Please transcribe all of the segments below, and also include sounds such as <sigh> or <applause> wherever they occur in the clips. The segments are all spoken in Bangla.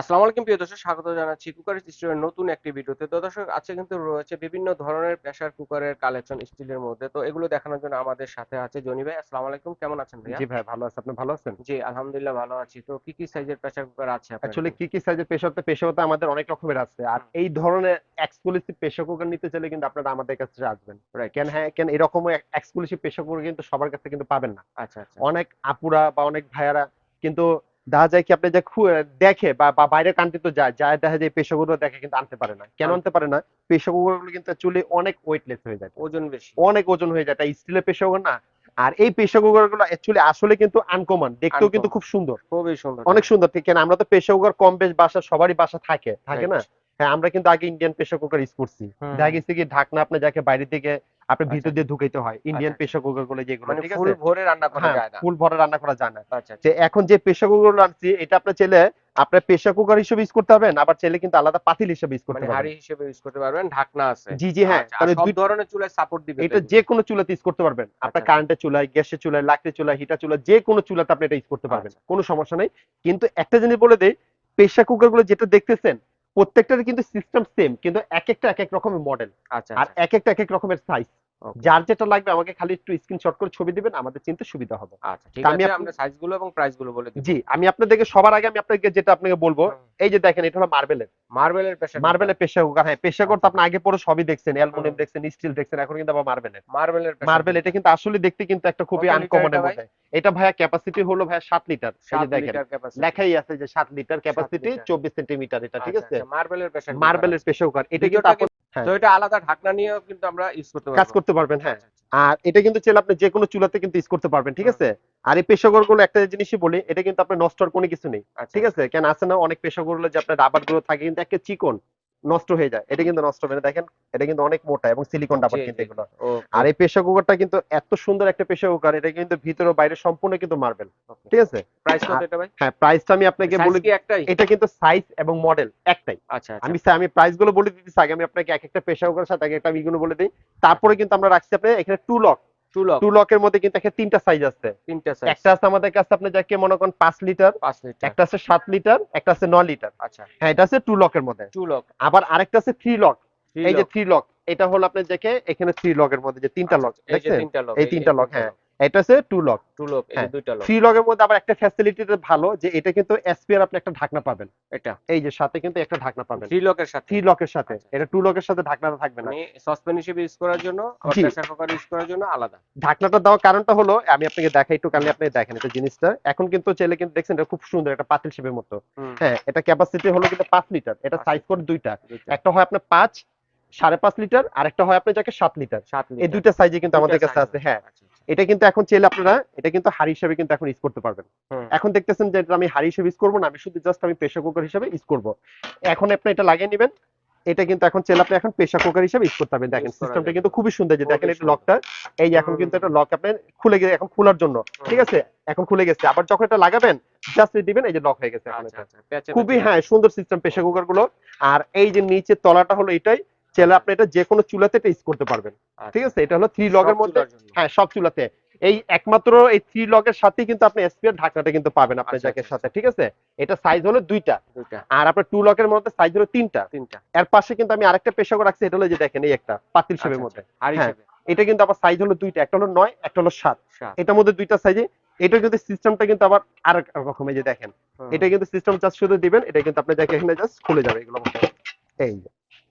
আসসালামু আলাইকুম প্রিয় দর্শক স্বাগত জানাচ্ছি কুকার স্টুডিওর নতুন একটি ভিডিওতে। তো দর্শক আজকে কিন্তু রয়েছে বিভিন্ন ধরনের প্রেসার কুকারের কালেকশন স্টিলের মধ্যে। তো এগুলো দেখানোর জন্য আমাদের সাথে আছে জনি ভাই। আসসালামু আলাইকুম কেমন আছেন ভাই জি ভাই ভালো আছে। আপনি ভালো আছেন? জি আলহামদুলিল্লাহ ভালো আছি। তো কি কি সাইজের প্রেসার কুকার আছে আপনার অ্যাকচুয়ালি কি কি সাইজের প্রেসার তো প্রেসার তো আমাদের অনেক রকমের আছে। আর এই ধরনের এক্সক্লুসিভ প্রেসার কুকার নিতে চাইলে কিন্তু আপনারা আমাদের কাছে আসবেন। রাইট কেন হ্যাঁ কেন এরকম এক্সক্লুসিভ প্রেসার কুকার কিন্তু সবার কাছে কিন্তু পাবেন না। আচ্ছা আচ্ছা। অনেক আপুরা বা অনেক ভাইয়ারা কিন্তু দেখা যায় কি আপনি যে দেখে বা বাইরের কান্ট্রি তো যায় যায় দেখা যায় পেশাগুলো দেখে কিন্তু আনতে পারে না। কেন আনতে পারে না? পেশাগুলো কুকারগুলো কিন্তু চুলে অনেক ওয়েটলেস হয়ে যায়। ওজন বেশি। অনেক ওজন হয়ে যায় এটা স্টিলের পেশাগুলো না। আর এই প্রেসার কুকারগুলো অ্যাকচুয়ালি আসলে কিন্তু আনকমন দেখতেও কিন্তু খুব সুন্দর। খুবই সুন্দর। অনেক সুন্দর। ঠিক আমরা তো প্রেসার কুকার কম বেশ বাসা সবারই বাসা থাকে। থাকে না. হ্যাঁ আমরা কিন্তু আগে ইন্ডিয়ান প্রেসার কুকার ইউজ করছি। দেখা গেছে কি ঢাকনা আপনি যাকে বাইরে থেকে আপনি আচ্ছা। ভিতর দিয়ে ঢুকাইতে হয় ইন্ডিয়ান আচ্ছা। প্রেসার কুকারগুলো যেগুলো মানে ঠিক ফুল ভরে রান্না করা হ্যাঁ যায় না ফুল ভরে রান্না করা যায় না আচ্ছা যে এখন যে প্রেসার কুকারগুলো আনছি এটা আপনার চাইলে আপনার প্রেসার কুকার হিসেবে ইউজ করতে পারবেন আবার চাইলে কিন্তু আলাদা পাতিল হিসেবে ইউজ করতে মানে হাড়ি হিসেবে ইউজ করতে পারবেন ঢাকনা আছে জি জি হ্যাঁ আচ্ছা, তাহলে দুই- ধরনের চুলায় সাপোর্ট দিবে এটা? যে কোনো চুলাতে ইউজ করতে পারবেন আপনার আচ্ছা। কারেন্টের চুলায় গ্যাসের চুলায় লাকড়ি চুলায় হিটার চুলা যে কোনো চুলাতে আপনি এটা ইউজ করতে পারবেন আচ্ছা। কোনো সমস্যা নাই কিন্তু একটা জিনিস বলে দেই প্রেসার কুকারগুলো যেটা দেখতেছেন প্রত্যেকটার কিন্তু সিস্টেম সেম কিন্তু এক একটা এক এক রকমের মডেল আচ্ছা আর আচ্ছা। এক একটা এক এক রকমের সাইজ যার যেটা লাগবে আমাকে খালি একটু স্ক্রিনশট করে ছবি দিবেন আমাদের চিনতে সুবিধা হবে। আচ্ছা ঠিক আমি আছে আপনি- আমরা সাইজগুলো এবং প্রাইসগুলো বলে দিই জি আমি আপনাদেরকে সবার আগে আমি আপনাকে যেটা আপনাকে বলব এই যে দেখেন এটা হলো মার্বেলের মার্বেলের প্রেসার মার্বেলের প্রেসার কুকার হ্যাঁ প্রেসার কুকার তো আপনি আগে পরে সবই দেখছেন অ্যালুমিনিয়াম দেখছেন স্টিল দেখছেন এখন কিন্তু আবার মার্বেলের মার্বেলের মার্বেল এটা কিন্তু আসলে দেখতে কিন্তু একটা খুবই আনকমনের এটা মধ্যে এটা ভাইয়া ক্যাপাসিটি হলো ভাইয়া সাত লিটার এই যে দেখেন। লেখাই আছে যে সাত লিটার ক্যাপাসিটি। চব্বিশ সেন্টিমিটার এটা ঠিক আছে? মার্বেলের প্রেসার মার্বেলের প্রেসার কুকার এটা কিন্তু। তো এটা আলাদা ঢাকনা নিয়েও কিন্তু আমরা ইউজ করতে কাজ করতে পারবেন হ্যাঁ। আচ্ছা, আচ্ছা। আর এটা কিন্তু চাইলে আপনি যে কোনো চুলাতে কিন্তু ইউজ করতে পারবেন ঠিক আছে? আর এই পেশাগরগুলো একটা জিনিসই বলি এটা কিন্তু আপনার নষ্ট হওয়ার কোনো কিছু নেই আচ্ছা, ঠিক আছে? কেন আছে না অনেক পেশাগরগুলো যে আপনার রাবারগুলো থাকে কিন্তু একটা চিকন। নষ্ট হয়ে যায়। এটা কিন্তু নষ্ট হবে না। দেখেন এটা কিন্তু অনেক মোটা এবং সিলিকন রাবার জি, কিন্তু এগুলো। আর এই প্রেসার কুকারটা কিন্তু এত সুন্দর একটা প্রেসার কুকার এটা কিন্তু ভিতরে বাইরে সম্পূর্ণ কিন্তু মার্বেল ঠিক আছে? প্রাইস কত এটা ভাই? হ্যাঁ প্রাইসটা আমি আপনাকে বলি একটাই? এটা কিন্তু সাইজ এবং মডেল একটাই। আচ্ছা আচ্ছা। আমি আমি প্রাইসগুলো বলে দিতেছি আগে আমি আপনাকে এক একটা প্রেসার কুকারের সাথে আগে একটা আমি এগুলো বলে দিই। তারপরে কিন্তু আমরা রাখছি আপনি এখানে টু লক টু লকের মধ্যে কিন্তু এখানে তিনটা সাইজ আছে। তিনটা সাইজ একটা আছে আমাদের কাছে আপনি যাকে মনে করেন পাঁচ লিটার একটা আছে সাত লিটার একটা আছে নয় লিটার আচ্ছা। হ্যাঁ এটা আছে টু লকের মধ্যে। টু লক আবার আরেকটা আছে থ্রি লক এই যে থ্রি লক এটা হলো আপনি দেখে এখানে থ্রি লকের মধ্যে যে তিনটা লক আচ্ছা, দেখছেন? এই তিনটা লক হ্যাঁ। এটা আছে টু লক টু লক এই হ্যাঁ, দুইটা লক থ্রি লকের মধ্যে আবার একটা ফ্যাসিলিটিটা ভালো যে এটা কিন্তু এসপিআর আপনি একটা ঢাকনা পাবেন। এটা। এই যে সাথে কিন্তু একটা ঢাকনা পাবেন। থ্রি লকের সাথে। থ্রি লকের সাথে। আচ্ছা। এটা টু লকের সাথে ঢাকনাটা থাকবে না। মানে সসপ্যান হিসেবে ইউজ করার জন্য আর প্রেসার কুকার ইউজ করার জন্য আলাদা। ঢাকনাটা দেওয়ার কারণটা হলো আমি আপনাকে দেখাই একটু কালে আপনি দেখেন এটা জিনিসটা। এখন কিন্তু চাইলে কিন্তু দেখছেন এটা খুব সুন্দর একটা পাতিল শেপের মতো। হ্যাঁ এটা ক্যাপাসিটি হলো কিন্তু পাঁচ লিটার। এটা সাইজ কোড দুইটা। একটা হয় আপনার পাঁচ সাড়ে পাঁচ লিটার আর একটা হয় আপনার যাকে সাত লিটার। এই দুইটা সাইজে কিন্তু আমাদের কাছে আছে হ্যাঁ। আচ্ছা। এটা কিন্তু এখন চাইলে আপনারা এটা কিন্তু হাড়ি হিসেবে কিন্তু এখন ইউজ করতে পারবেন। এখন দেখতেছেন যে এটা আমি হাড়ি হিসেবে ইউজ করব না আমি শুধু জাস্ট আমি প্রেসার কুকার হিসেবে ইউজ করব। এখন আপনি এটা লাগিয়ে নেবেন এটা কিন্তু এখন চাইলে আপনি এখন প্রেসার কুকার হিসেবে ইউজ করতে পারবেন। দেখেন সিস্টেমটা কিন্তু খুবই সুন্দর যে দেখেন এটা লকটা এই যে এখন কিন্তু এটা লক আপনি খুলে গেছে এখন খোলার জন্য ঠিক আছে? এখন খুলে গেছে। আবার যখন এটা লাগাবেন জাস্ট দিবেন এই যে লক হয়ে গেছে এখন আচ্ছা আচ্ছা খুবই হ্যাঁ সুন্দর সিস্টেম প্রেসার কুকারগুলো। আর এই যে নিচের তলাটা হলো এটাই চাইলে আপনি এটা যে কোনো চুলাতে এটা ইউজ করতে পারবেন। আচ্ছা। ঠিক আছে? এটা হলো থ্রি লগের মধ্যে হ্যাঁ সব চুলাতে। এই একমাত্র এই থ্রি লগের সাথেই কিন্তু আপনি এসপিআর ঢাকনাটা কিন্তু পাবেন আপনার আচ্ছা, জ্যাকের আচ্ছা, সাথে ঠিক আছে? এটা সাইজ হলো দুইটা। আর আপনার টু লকের মধ্যে সাইজ হলো তিনটা। তিনটা। এর পাশে কিন্তু আমি আরেকটা পেশা করে রাখছি এটা হলো যে দেখেন এই একটা পাতিল শেপের আচ্ছা, মধ্যে। আচ্ছা। হ্যাঁ। এটা কিন্তু আবার সাইজ হলো দুইটা একটা হলো নয় একটা হলো সাত। এটার মধ্যে দুইটা সাইজে এটা কিন্তু সিস্টেমটা কিন্তু আবার আর রকম এই যে দেখেন। এটা কিন্তু সিস্টেম চার্জ শুধু দিবেন এটা কিন্তু আপনার দেখে এখানে জাস্ট খুলে যাবে এগুলো। এই।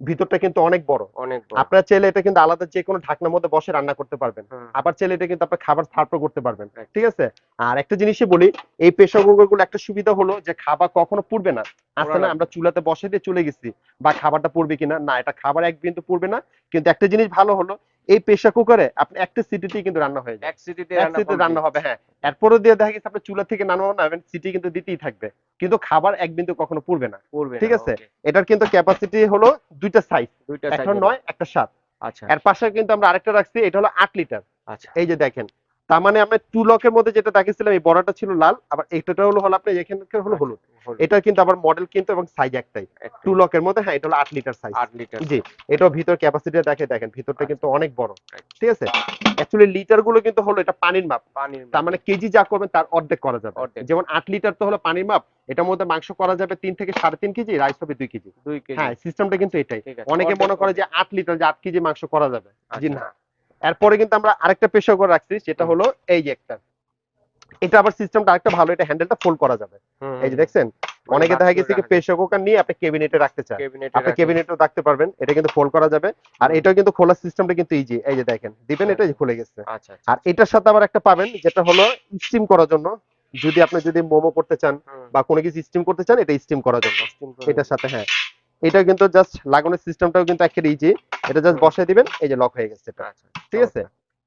ভিতরটা কিন্তু অনেক বড়। অনেক আপনার চাইলে এটা কিন্তু আলাদা যে কোনো ঢাকনার মধ্যে বসে রান্না করতে পারবেন। আবার চাইলে এটা কিন্তু আপনার খাবার সার্ভ করতে পারবেন। ঠিক আছে? আর একটা জিনিসই বলি এই প্রেসার কুকারগুলো একটা সুবিধা হলো যে খাবার কখনো পুড়বে না। আসলে। আমরা চুলাতে বসে দিয়ে চলে গেছি বা খাবারটা পুড়বে কিনা? না এটা খাবার এক বিন্দু পুড়বে না। কিন্তু একটা জিনিস ভালো হলো এই প্রেসার কুকারে আপনি একটা সিটিতেই কিন্তু রান্না হয়ে যায়। এক সিটিতে এক সিটিতে রান্না হবে হ্যাঁ। এরপরও দিয়ে দেখা গেছে আপনি চুলা থেকে নামানো না সিটি কিন্তু দিতেই থাকবে। কিন্তু খাবার এক বিন্দু কখনো পড়বে না। পড়বে ঠিক আছে? এটার কিন্তু ক্যাপাসিটি হলো দুইটা সাইজ দুইটা একটা নয় একটা সাত। আচ্ছা। এর পাশে কিন্তু আমরা আরেকটা রাখছি এটা হলো আট লিটার আচ্ছা। এই যে দেখেন তার মানে আমরা টু লকের মধ্যে যেটা দেখেছিলাম এই বড়টা ছিল লাল আবার এটা হলো হলো আপনার এখানকার হলো হলুদ। এটা কিন্তু আবার মডেল কিন্তু এবং সাইজ একটাই। টু লকের মধ্যে হ্যাঁ এটা হলো আট লিটার সাইজ আট লিটার জি এটাও ভিতর ক্যাপাসিটি দেখে দেখেন ভিতরটা কিন্তু অনেক বড়। ঠিক আছে? অ্যাকচুয়ালি লিটারগুলো কিন্তু হলো এটা পানির মাপ। পানির তার মানে কেজি যা করবেন তার অর্ধেক করা যাবে। যেমন আট লিটার তো হলো পানির মাপ এটার মধ্যে মাংস করা যাবে তিন থেকে সাড়ে তিন কেজি রাইস হবে দুই কেজি। দুই কেজি। হ্যাঁ সিস্টেমটা কিন্তু এটাই। অনেকে মনে করে যে আট লিটার যে আট কেজি মাংস করা যাবে। জি আচ্ছা। না। এরপরে কিন্তু আমরা আরেকটা প্রেসার কুকার রাখছি সেটা হলো এই যে একটা। এটা আবার সিস্টেমটা আরেকটা ভালো এটা হ্যান্ডেলটা ফোল্ড করা যাবে। এই যে দেখছেন? অনেকে দেখা করে গেছে কি প্রেসার কুকার নিয়ে আপনি কেবিনেটে রাখতে চান। আপনি রাখা। কেবিনেটও রাখতে পারবেন এটা কিন্তু ফোল্ড করা যাবে। আর এটাও কিন্তু খোলার সিস্টেমটা কিন্তু ইজি এই যে দেখেন দিবেন এটা এই খুলে গেছে। আচ্ছা আচ্ছা। আর এটার সাথে আবার একটা পাবেন যেটা হলো স্টিম করার জন্য। যদি আপনি যদি মোমো করতে চান বা কোনো কিছু স্টিম করতে চান এটা স্টিম করার জন্য। এটার সাথে হ্যাঁ। এটা কিন্তু জাস্ট লাগানোর সিস্টেমটাও কিন্তু একেবারে ইজি এটা জাস্ট হুম। দিবেন এই যে লক হয়ে গেছে এটা। আচ্ছা ঠিক আছে?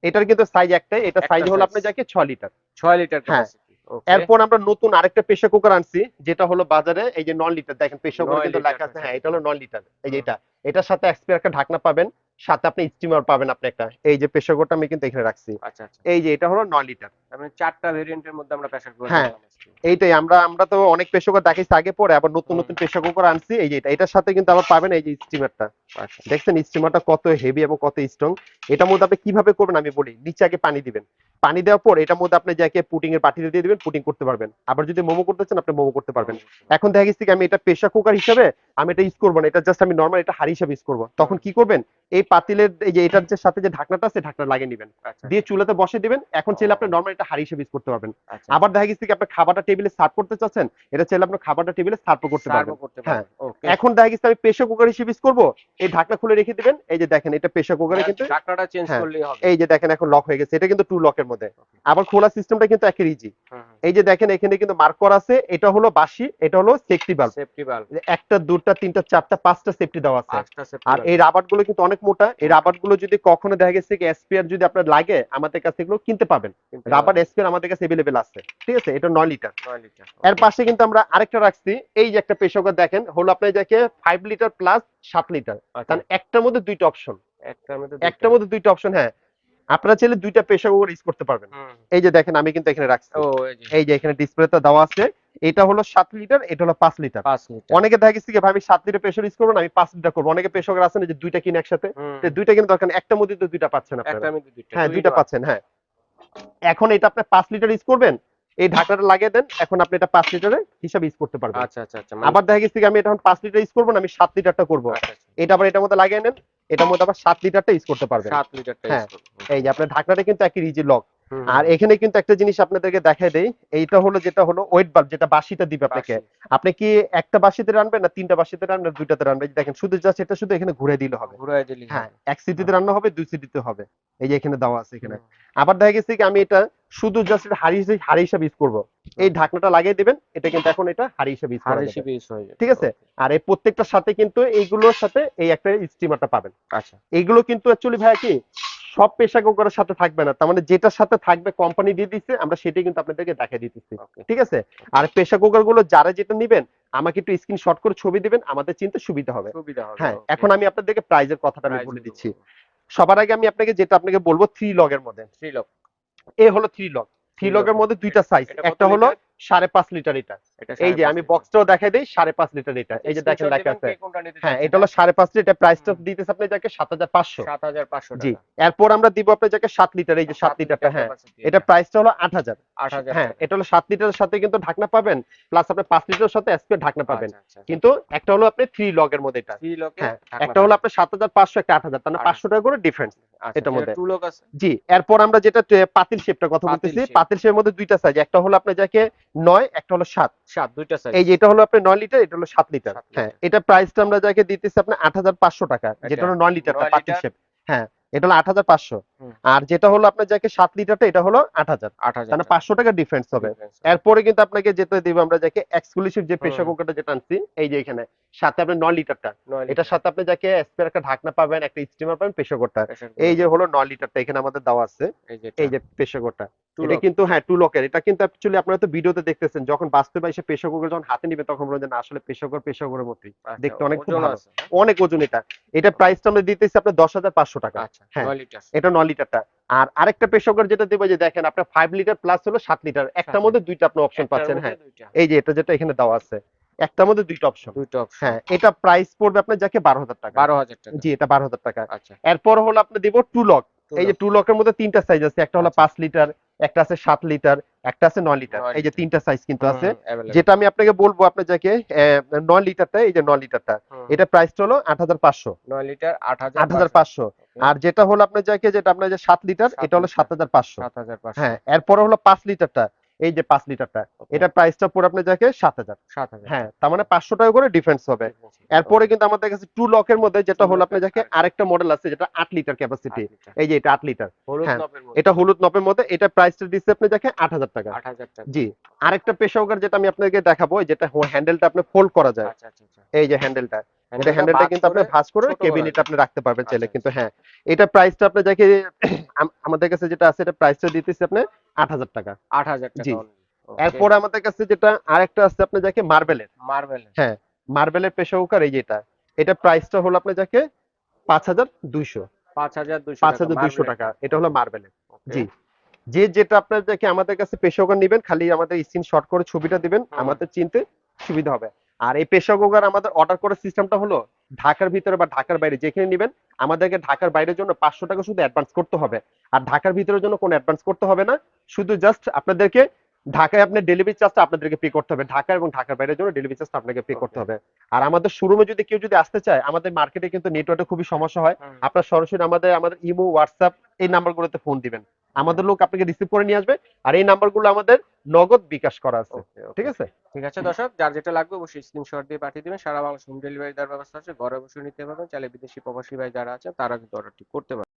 এটার কিন্তু সাইজ একটাই এটা সাইজ হলো আপনি যাকে 6 লিটার 6 লিটার হ্যাঁ। ওকে এরপর আমরা নতুন আরেকটা প্রেসার কুকার আনছি যেটা হলো বাজারে এই যে নন লিটার দেখেন প্রেসার কুকার কিন্তু লেখা আছে হ্যাঁ এটা হলো নন লিটার এই যে এটা এটার সাথে এক্সপিয়ার একটা ঢাকনা পাবেন। সাথে আপনি স্টিমার পাবেন আপনি একটা। এই যে প্রেসার কুকারটা আমি কিন্তু এখানে রাখছি। আচ্ছা আচ্ছা। এই যে এটা হলো 9 লিটার মানে চারটা ভেরিয়েন্টের মধ্যে আমরা প্রেসার কুকার হ্যাঁ। এইটাই আমরা আমরা তো অনেক প্রেসার কুকার দেখাইছি আগে পরে আবার নতুন নতুন প্রেসার কুকার আনছি। এই যে এটা এটার সাথে কিন্তু আবার পাবেন এই যে স্টিমারটা আচ্ছা। দেখছেন স্টিমারটা কত হেভি এবং কত স্ট্রং এটার মধ্যে আপনি কীভাবে করবেন আমি বলি। নিচে আগে পানি দিবেন। পানি দেওয়ার পর এটার মধ্যে আপনি যাকে পুটিং এর পাটিতে দিয়ে দিবেন পুটিং করতে পারবেন। আবার যদি মোমো করতে চান আপনি মোমো করতে পারবেন। এখন দেখা গেছে আমি এটা প্রেসার কুকার হিসেবে আমি এটা ইউজ করব না। এটা জাস্ট আমি নর্মাল এটা হাড়ি হিসেবে ইউজ করব। তখন কি করবেন? এই পাতিলের এই যে এটার যে সাথে যে ঢাকনাটা আছে ঢাকনা লাগিয়ে নেবেন। আচ্ছা। দিয়ে চুলাতে বসে দিবেন। এখন চাইলে আপনি নর্মাল এটা হাড়ি হিসেবে ইউজ করতে পারবেন। আচ্ছা। আবার দেখা গেছে কি আপনি খাবারটা টেবিলে সার্ভ করতে চাচ্ছেন এটা চাইলে আপনি খাবারটা টেবিলে সার্ভ করতে পারবেন। হ্যাঁ। এখন দেখা গেছে আমি প্রেসার কুকার হিসেবে ইউজ করব। এই ঢাকনা খুলে রেখে দিবেন। এই যে দেখেন এটা প্রেসার কুকারে কিন্তু ঢাকনাটা চেঞ্জ হ্যাঁ, করলেই হবে। এই যে দেখেন এখন লক হয়ে গেছে। এটা কিন্তু টু লকের মধ্যে। আবার খোলা সিস্টেমটা কিন্তু একের ইজি। এই যে দেখেন এখানে কিন্তু মার্ক করা আছে। এটা হলো বাসি এটা হলো সেফটি বাল্ব সেফটি বাল্ব একটা দুটা তিনটা চারটা পাঁচটা সেফটি দেওয়া আছে। আর এই রাবারগুলো কিন্তু অনেক মোটা এই রাবারগুলো যদি কখনো দেখা গেছে কি এসপিআর যদি আপনার লাগে আমাদের কাছে এগুলো কিনতে পাবেন। রাবার এসপিআর আমাদের কাছে এভেলেবেল আছে। ঠিক আছে? এটা নয় লিটার। 9 লিটার এর পাশে কিন্তু আমরা আরেকটা রাখছি। এই যে একটা প্রেসার দেখেন হলো আপনার যাকে ফাইভ লিটার প্লাস সাত লিটার কারণ একটার মধ্যে দুইটা অপশন একটার মধ্যে একটার মধ্যে দুইটা অপশন হ্যাঁ। আপনারা চাইলে দুইটা কুকার ইউজ করতে পারবেন। এই যে দেখেন আমি কিন্তু এখানে রাখছি। ও এই যে। এখানে ডিসপ্লেতে দেওয়া আছে। এটা হলো সাত লিটার এটা হলো পাঁচ লিটার। অনেকে দেখা গেছে ভাই আমি সাত লিটার প্রেসার ইউজ করব না আমি পাঁচ লিটার করব। অনেকে প্রেসার কুকার আছে যে দুইটা কিনে একসাথে। দুইটা কিনে দরকার নেই, একটার মধ্যে তো দুইটা পাচ্ছেন আপনারা। হ্যাঁ দুইটা পাচ্ছেন। হ্যাঁ। এখন এটা আপনি পাঁচ লিটার ইউজ করবেন এই ঢাকনাটা লাগিয়ে দেন এখন আপনি এটা পাঁচ লিটারে হিসাবে ইউজ করতে পারবেন। আচ্ছা আচ্ছা আচ্ছা আবার দেখা গেছে আমি এটা এখন পাঁচ লিটার ইউজ করব না আমি সাত লিটারটা করব। আচ্ছা এটা আবার এটার মধ্যে লাগিয়ে নেন এটার মধ্যে আবার সাত লিটারটা ইউজ করতে পারবেন। সাত লিটারটা হ্যাঁ, এই যে আপনার ঢাকনাটা কিন্তু একই ইজি লক। আর এখানে কিন্তু একটা জিনিস আপনাদেরকে দেখাই দেই এইটা হলো যেটা হলো ওয়েট বাল্ব যেটা বাসিটা দিবে আপনাকে। আপনি কি একটা বাসিতে রানবেন না তিনটা বাসিতে রানবেন দুইটাতে রানবেন? দেখেন শুধু জাস্ট এটা শুধু এখানে ঘুরে দিলে হবে। ঘুরায় দিলি হ্যাঁ এক সিটিতে রান্না হবে দুই সিটিতে হবে। এই যে এখানে দেওয়া আছে এখানে। আবার দেখা গেছে কি আমি এটা শুধু জাস্ট হাড়ি হিসেবে হাড়ি হিসাবে ইউজ করব। এই ঢাকনাটা লাগিয়ে দিবেন এটা কিন্তু এখন এটা হাড়ি হিসাবে ইউজ হাড়ি। হিসেবে ইউজ হয়ে যাবে। ঠিক আছে? আর এই প্রত্যেকটার সাথে কিন্তু এইগুলোর সাথে এই একটা স্টিমারটা পাবেন। আচ্ছা। এইগুলো কিন্তু অ্যাকচুয়ালি ভাইয়া কি সব পেশা কুকারের সাথে থাকবে না। তার মানে যেটার সাথে থাকবে কোম্পানি দিয়ে দিচ্ছে আমরা সেটাই কিন্তু আপনাদেরকে দেখাই দিতেছি। ঠিক আছে? আর পেশা কুকারগুলো যারা যেটা নিবেন আমাকে একটু স্ক্রিনশট করে ছবি দিবেন আমাদের চিন্তা সুবিধা হবে। হ্যাঁ এখন আমি আপনাদেরকে প্রাইজের কথাটা আমি বলে দিচ্ছি। সবার আগে আমি আপনাকে যেটা আপনাকে বলব থ্রি লগের মধ্যে। থ্রি lock, এ হলো থ্রি লগ থ্রি লগের মধ্যে দুইটা সাইজ একটা হলো? সাড়ে পাঁচ লিটার এটা। এই যে আমি বক্সটাও দেখাই দিই সাড়ে পাঁচ লিটার এটা। এই যে দেখেন লেখা আছে। হ্যাঁ এটা হলো সাড়ে পাঁচ লিটার প্রাইসটা। দিতেছে আপনি যাকে সাত হাজার পাঁচশো। 7500 জি এরপর আমরা দিব আপনার যাকে সাত লিটার এই যে সাত লিটারটা হ্যাঁ। এটা প্রাইসটা হলো আট হাজার। 8000 হ্যাঁ এটা হলো সাত লিটারের সাথে কিন্তু ঢাকনা পাবেন প্লাস আপনি পাঁচ লিটারের সাথে এসপি ঢাকনা পাবেন। আচ্ছা, কিন্তু একটা হলো আপনি থ্রি লগের মধ্যে এটা। হ্যাঁ একটা হলো আপনার সাত হাজার পাঁচশো একটা আট হাজার। তার 8,000 পাঁচশো টাকা করে ডিফারেন্স এটার মধ্যে। জি এরপর আমরা যেটা পাতিল শেপটার কথা বলতেছি পাতিল শেপের মধ্যে দুইটা সাইজ একটা হলো আপনার যাকে নয় একটা হলো সাত। সাত দুইটা সাইজ এই যে এটা হলো আপনার নয় লিটার এটা হলো সাত লিটার হ্যাঁ। এটা প্রাইসটা আমরা যাকে দিতেছি আপনার আট হাজার পাঁচশো টাকা যেটা হলো নয় লিটার। শেপ হ্যাঁ এটা হলো আট হাজার পাঁচশো। আর যেটা হলো আপনার যাকে সাত লিটারটা এটা হলো আট হাজার। 8000 মানে পাঁচশো টাকা ডিফারেন্স হবে। এরপরে কিন্তু আপনাকে যেতে দিব আমরা যাকে এক্সক্লুসিভ যে প্রেসার হুম। কুকারটা যেটা আনছি এই যে এখানে সাথে আপনি নয় লিটারটা। এটার সাথে আপনি যাকে স্পেয়ার একটা ঢাকনা পাবেন একটা স্টিমার পাবেন প্রেসার কুকারটা এই যে হলো নয় লিটারটা এখানে আমাদের দেওয়া আছে। এই যে যে কুকারটা এটা কিন্তু হ্যাঁ টু লকের এটা কিন্তু অ্যাকচুয়ালি আপনারা তো ভিডিওতে দেখতেছেন যখন বাস্তবে এসে প্রেসার কুকার যখন হাতে নিবে তখন বলবেন আসলে প্রেসার কুকার প্রেসার কুকারের মতোই। আচ্ছা, দেখতে অনেক ওজন আছে, হ্যাঁ? অনেক ওজন এটা। এটা প্রাইসটা আমরা দিতেছি আপনার দশ হাজার পাঁচশো টাকা। আচ্ছা। হ্যাঁ। এটা ন লিটারটা আর আরেকটা প্রেশার যেটা দেবো যে দেখেন আপনার ফাইভ লিটার প্লাস হলো সাত লিটার একটার মধ্যে দুইটা আপনি অপশন পাচ্ছেন হ্যাঁ। এই যে এটা যেটা এখানে দেওয়া আছে একটার মধ্যে দুইটা অপশন দুইটা অপশন হ্যাঁ এটা প্রাইস পড়বে আপনার যাকে বারো হাজার টাকা। বারো হাজার টাকা। জি এটা বারো হাজার টাকা। আচ্ছা। এরপর হলো আপনি দিব টু লক এই যে টু লকের মধ্যে তিনটা সাইজ আছে একটা হলো আচ্ছা। পাঁচ লিটার একটা আছে সাত লিটার একটা আছে নয় লিটার। এই যে তিনটা সাইজ কিন্তু আছে। যেটা আমি আপনাকে বলব আপনার যাকে নয় লিটারটা এই যে নয় লিটারটা এটা প্রাইসটা হলো আট হাজার পাঁচশো। নয় লিটার আট হাজার পাঁচশো। আর যেটা হলো আপনার যাকে যেটা আপনার যে সাত লিটার এটা হলো সাত হাজার পাঁচশো। সাত হাজার পাঁচশো। হ্যাঁ এরপরে হলো পাঁচ লিটারটা। এই যে পাঁচ লিটারটা এটা প্রাইসটা পড়ে আপনার যাকে সাত হাজার। হ্যাঁ তার মানে পাঁচশো টাকা করে ডিফারেন্স হবে। এরপরে কিন্তু আমাদের কাছে টু লকের মধ্যে যেটা হলো আপনি যাকে আরেকটা। মডেল আছে যেটা আট লিটার ক্যাপাসিটি এই যে এটা আট লিটার। হলুদ হ্যাঁ, নবের মধ্যে। এটা হলুদ নপের মধ্যে এটা প্রাইসটা দিচ্ছে আপনি দেখে আট হাজার টাকা। জি আরেকটা কুকার যেটা আমি আপনাকে দেখাবো যেটা হ্যান্ডেলটা আপনি ফোল্ড করা যায়। আচ্ছা আচ্ছা আচ্ছা। এই যে হ্যান্ডেলটা। এটা হ্যান্ডেলটা কিন্তু আপনি ভাঁজ করে কেবিনেট আপনি রাখতে পারবেন চাইলে। কিন্তু হ্যাঁ এটা প্রাইসটা আপনি যাকে <coughs> আমাদের কাছে যেটা আছে এটা প্রাইসটা দিতেছি আপনি আট হাজার টাকা। জি। এরপরে আমাদের কাছে যেটা আরেকটা আছে আপনি যাকে মার্বেলের মার্বেল হ্যাঁ মার্বেলের প্রেসার কুকার এই যেটা। এটা প্রাইসটা হলো আপনি যাকে পাঁচ হাজার দুইশো। পাঁচ হাজার দুইশো পাঁচ হাজার দুইশো টাকা। এটা হলো মার্বেলের জি। যে যেটা আপনার যাকে আমাদের কাছে প্রেসার কুকার নেবেন খালি আমাদের স্ক্রিন শট করে ছবিটা দিবেন আমাদের চিনতে সুবিধা হবে। আর এই প্রেসার কুকার আমাদের অর্ডার করার সিস্টেমটা হলো ঢাকার ভিতরে বা ঢাকার বাইরে। যেখানে নেবেন আমাদেরকে ঢাকার বাইরের জন্য পাঁচশো টাকা শুধু অ্যাডভান্স করতে হবে। আর ঢাকার ভিতরের জন্য কোনো অ্যাডভান্স করতে হবে না। শুধু জাস্ট আপনাদেরকে ঢাকায় আপনার ডেলিভারি চার্জটা আপনাদেরকে পে করতে হবে। ঢাকা এবং ঢাকার বাইরের জন্য ডেলিভারি চার্জটা আপনাকে পে করতে হবে। আর আমাদের শোরুমে যদি কেউ যদি আসতে চায় আমাদের মার্কেটে কিন্তু নেটওয়ার্কে খুবই সমস্যা হয়। আপনার সরাসরি আমাদের আমাদের ইমো হোয়াটসঅ্যাপ এই নাম্বারগুলোতে ফোন দিবেন। আমাদের লোক আপনাকে রিসিভ করে নিয়ে আসবে আর এই নাম্বারগুলো আমাদের নগদ বিকাশ করা আছে। ঠিক আছে? ঠিক আছে দর্শক যার যেটা লাগবে অবশ্যই স্ক্রিনশট দিয়ে পাঠিয়ে দিবেন। সারা বাংলা হোম ডেলিভারি দেওয়ার ব্যবস্থা আছে। ঘরে বসে নিতে পারবেন। চাইলে বিদেশি প্রবাসী ভাই যারা আছে তারা কিন্তু অর্ডারটি করতে পারবেন।